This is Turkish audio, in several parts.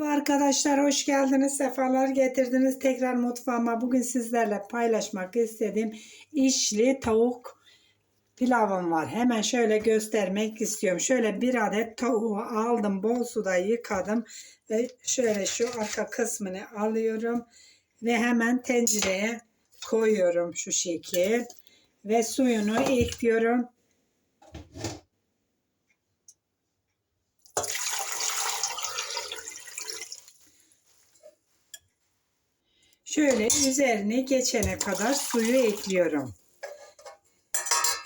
Merhaba arkadaşlar, hoş geldiniz, sefalar getirdiniz tekrar mutfağıma. Bugün sizlerle paylaşmak istediğim içli tavuk pilavım var. Hemen şöyle göstermek istiyorum. Şöyle bir adet tavuğu aldım, bol suda yıkadım ve şöyle şu arka kısmını alıyorum ve hemen tencereye koyuyorum şu şekil ve suyunu ekliyorum. Şöyle üzerine geçene kadar suyu ekliyorum.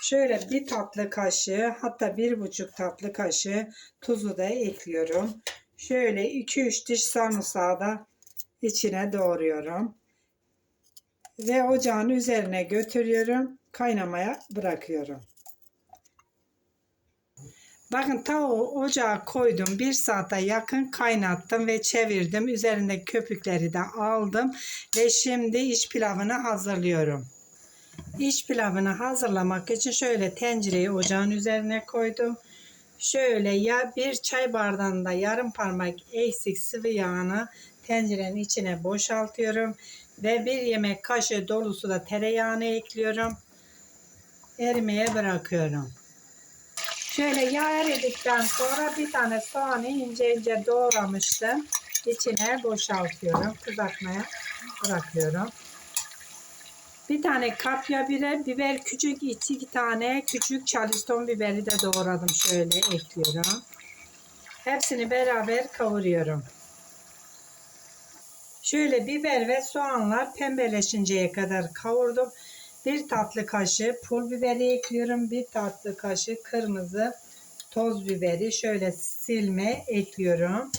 Şöyle bir tatlı kaşığı hatta bir buçuk tatlı kaşığı tuzu da ekliyorum. Şöyle 2-3 diş sarımsağı da içine doğruyorum. Ve ocağın üzerine götürüyorum. Kaynamaya bırakıyorum. Bakın tavuğu ocağa koydum. Bir saate yakın kaynattım ve çevirdim. Üzerinde köpükleri de aldım. Ve şimdi iç pilavını hazırlıyorum. İç pilavını hazırlamak için şöyle tencereyi ocağın üzerine koydum. Şöyle ya bir çay bardağında yarım parmak eksik sıvı yağını tencerenin içine boşaltıyorum. Ve bir yemek kaşığı dolusu da tereyağını ekliyorum. Erimeye bırakıyorum. Şöyle yağ eridikten sonra bir tane soğanı ince ince doğramıştım. İçine boşaltıyorum. Kızartmaya bırakıyorum. Bir tane kapya biber, biber küçük iki tane küçük charleston biberi de doğradım. Şöyle ekliyorum. Hepsini beraber kavuruyorum. Şöyle biber ve soğanlar pembeleşinceye kadar kavurdum. Bir tatlı kaşığı pul biberi ekliyorum. Bir tatlı kaşığı kırmızı toz biberi şöyle silme ekliyorum.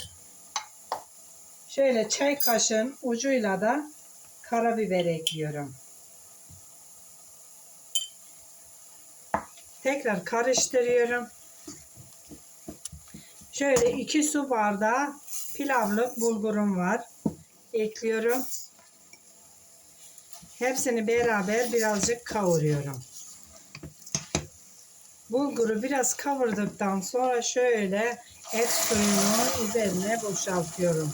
Şöyle çay kaşığın ucuyla da karabiber ekliyorum. Tekrar karıştırıyorum. Şöyle 2 su bardağı pilavlık bulgurum var. Ekliyorum. Hepsini beraber birazcık kavuruyorum. Bulguru biraz kavurduktan sonra şöyle et suyunu üzerine boşaltıyorum.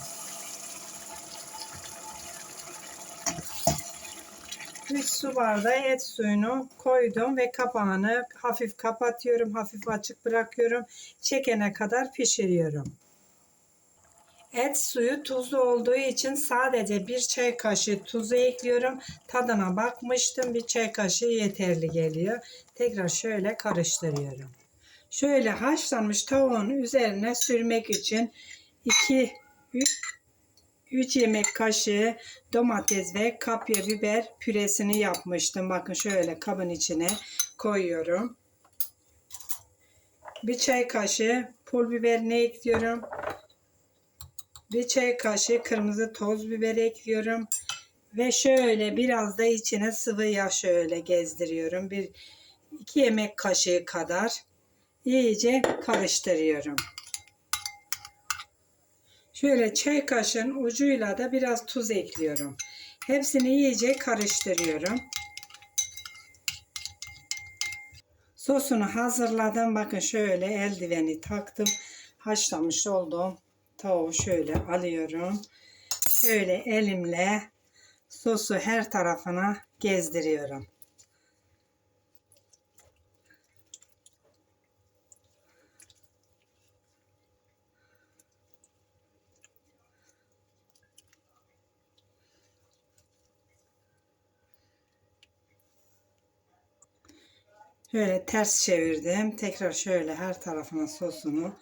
3 su bardağı et suyunu koydum ve kapağını hafif kapatıyorum. Hafif açık bırakıyorum. Çekene kadar pişiriyorum. Et suyu tuzlu olduğu için sadece bir çay kaşığı tuzu ekliyorum. Tadına bakmıştım. Bir çay kaşığı yeterli geliyor. Tekrar şöyle karıştırıyorum. Şöyle haşlanmış tavuğun üzerine sürmek için 2 3 yemek kaşığı domates ve kapya biber püresini yapmıştım. Bakın şöyle kabın içine koyuyorum. Bir çay kaşığı pul biberini ekliyorum. Bir çay kaşığı kırmızı toz biber ekliyorum. Ve şöyle biraz da içine sıvı yağ şöyle gezdiriyorum. Bir iki yemek kaşığı kadar iyice karıştırıyorum. Şöyle çay kaşığın ucuyla da biraz tuz ekliyorum. Hepsini iyice karıştırıyorum. Sosunu hazırladım. Bakın şöyle eldiveni taktım. Haşlamış olduğum tavuğu şöyle alıyorum. Şöyle elimle sosu her tarafına gezdiriyorum. Şöyle ters çevirdim. Tekrar şöyle her tarafına sosunu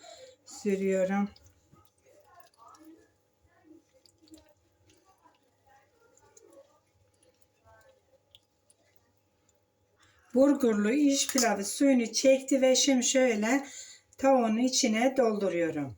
sürüyorum. Burgurlu iş pilavı suyunu çekti ve şimdi şöyle tavuğun içine dolduruyorum.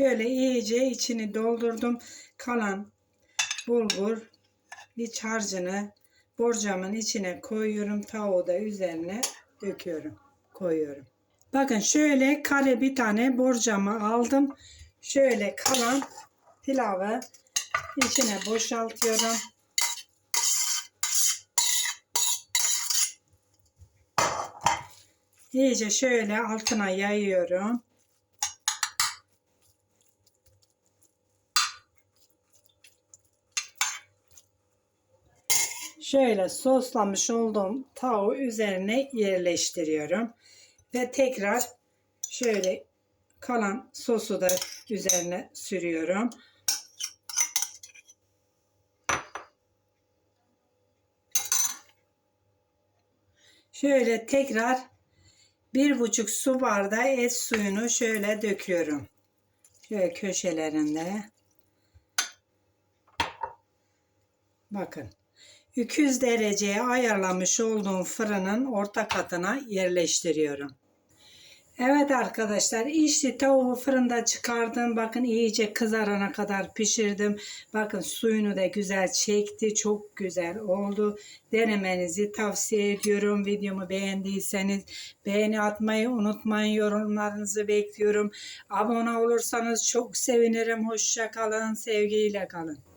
Şöyle iyice içini doldurdum. Kalan bulgur iç harcını borcamın içine koyuyorum. Tavuğu da üzerine döküyorum. Koyuyorum. Bakın şöyle kare bir tane borcamı aldım. Şöyle kalan pilavı içine boşaltıyorum. İyice şöyle altına yayıyorum. Şöyle soslamış olduğum tavuğu üzerine yerleştiriyorum. Ve tekrar şöyle kalan sosu da üzerine sürüyorum. Şöyle tekrar bir buçuk su bardağı et suyunu şöyle döküyorum. Şöyle köşelerinde. Bakın. 200 dereceye ayarlamış olduğum fırının orta katına yerleştiriyorum. Evet arkadaşlar işte tavuğu fırında çıkardım. Bakın iyice kızarana kadar pişirdim. Bakın suyunu da güzel çekti. Çok güzel oldu. Denemenizi tavsiye ediyorum. Videomu beğendiyseniz beğeni atmayı unutmayın. Yorumlarınızı bekliyorum. Abone olursanız çok sevinirim. Hoşça kalın. Sevgiyle kalın.